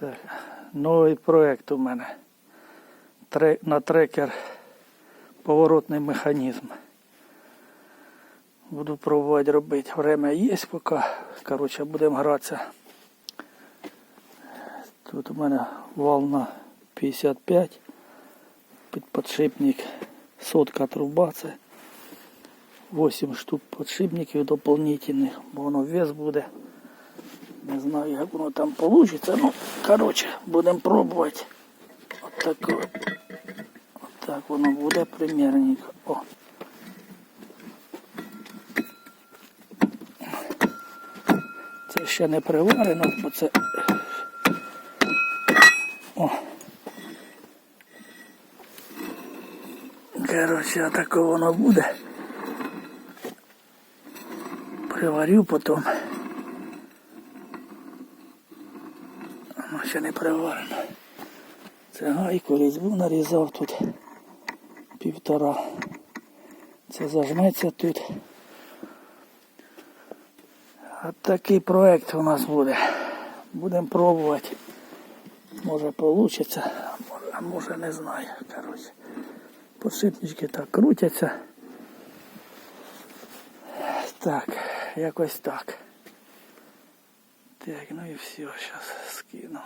Так, новий проєкт у мене. Тре- на трекер поворотний механізм. Буду пробувати робити. Время є поки. Коротше, будемо гратися. Тут у мене волна 55. Під подшипник сотка труба. Це 8 штук подшипників дополнительних, бо воно вес буде. Не знаю, як воно там вийде. Ну, коротше, будемо пробувати. Отак от. Отак воно буде примірненько. О. Це ще не приварено, бо це. О. Коротше, отако воно буде. Приварю потім. Воно ще не приварено. Це гайку різьбу нарізав тут півтора. Це зажметься тут. От такий проект у нас буде. Будемо пробувати. Може вийде, а може не знаю. Коротше. Подшипнички так крутяться. Так, якось так. Так, ну і все, зараз скину.